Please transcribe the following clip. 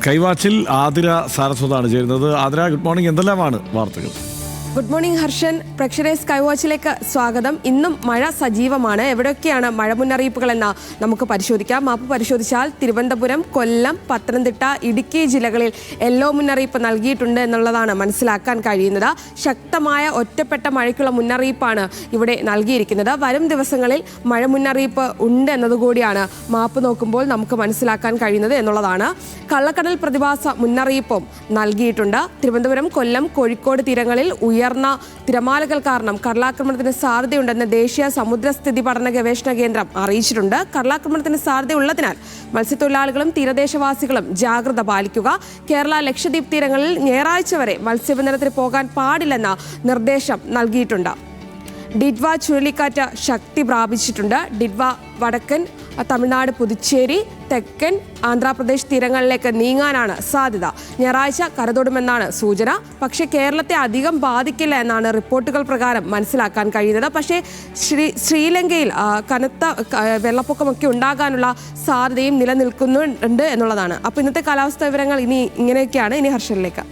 Sky വാച്ചിൽ Athira സാരസ്വതാണ് ചേരുന്നത്. Athira good morning എന്തെല്ലാമാണ് വാർത്തകൾ? ഗുഡ് മോർണിംഗ് ഹർഷൻ പ്രേക്ഷകരെ സ്കൈ വാച്ചിലേക്ക് സ്വാഗതം. ഇന്നും മഴ സജീവമാണ്. എവിടെയൊക്കെയാണ് മഴ മുന്നറിയിപ്പുകൾ എന്ന് നമുക്ക് പരിശോധിക്കാം. മാപ്പ് പരിശോധിച്ചാൽ തിരുവനന്തപുരം കൊല്ലം പത്തനംതിട്ട ഇടുക്കി ജില്ലകളിൽ യെല്ലോ മുന്നറിയിപ്പ് നൽകിയിട്ടുണ്ട് എന്നുള്ളതാണ് മനസ്സിലാക്കാൻ കഴിയുന്നത്. ശക്തമായ ഒറ്റപ്പെട്ട മഴയ്ക്കുള്ള മുന്നറിയിപ്പാണ് ഇവിടെ നൽകിയിരിക്കുന്നത്. വരും ദിവസങ്ങളിൽ മഴ മുന്നറിയിപ്പ് ഉണ്ട് എന്നതുകൂടിയാണ് മാപ്പ് നോക്കുമ്പോൾ നമുക്ക് മനസ്സിലാക്കാൻ കഴിയുന്നത് എന്നുള്ളതാണ്. കള്ളക്കടൽ പ്രതിഭാസ മുന്നറിയിപ്പും നൽകിയിട്ടുണ്ട്. തിരുവനന്തപുരം കൊല്ലം കോഴിക്കോട് തീരങ്ങളിൽ ഉയർന്ന തിരമാലകൾ കാരണം കടലാക്രമണത്തിന് സാധ്യതയുണ്ടെന്ന് ദേശീയ സമുദ്രസ്ഥിതി പഠന ഗവേഷണ കേന്ദ്രം അറിയിച്ചിട്ടുണ്ട്. കടലാക്രമണത്തിന് സാധ്യതയുള്ളതിനാൽ മത്സ്യത്തൊഴിലാളികളും തീരദേശവാസികളും ജാഗ്രത പാലിക്കുക. കേരള ലക്ഷദ്വീപ് തീരങ്ങളിൽ ഞായറാഴ്ച വരെ മത്സ്യബന്ധനത്തിന് പോകാൻ പാടില്ലെന്ന നിർദ്ദേശം നൽകിയിട്ടുണ്ട്. ഡിഡ്വ ചുഴലിക്കാറ്റ് ശക്തി പ്രാപിച്ചിട്ടുണ്ട്. ഡിഡ്വ വടക്കൻ തമിഴ്നാട് പുതുച്ചേരി തെക്കൻ ആന്ധ്രാപ്രദേശ് തീരങ്ങളിലേക്ക് നീങ്ങാനാണ് സാധ്യത. ഞായറാഴ്ച കരതൊടുമെന്നാണ് സൂചന. പക്ഷേ കേരളത്തെ അധികം ബാധിക്കില്ല എന്നാണ് റിപ്പോർട്ടുകൾ പ്രകാരം മനസ്സിലാക്കാൻ കഴിയുന്നത്. പക്ഷേ ശ്രീ ശ്രീലങ്കയിൽ കനത്ത വെള്ളപ്പൊക്കമൊക്കെ ഉണ്ടാകാനുള്ള സാധ്യതയും നിലനിൽക്കുന്നുണ്ട് എന്നുള്ളതാണ്. അപ്പോൾ ഇന്നത്തെ കാലാവസ്ഥ വിവരങ്ങൾ ഇനി ഇങ്ങനെയൊക്കെയാണ്. ഇനി ഹർഷനിലേക്ക്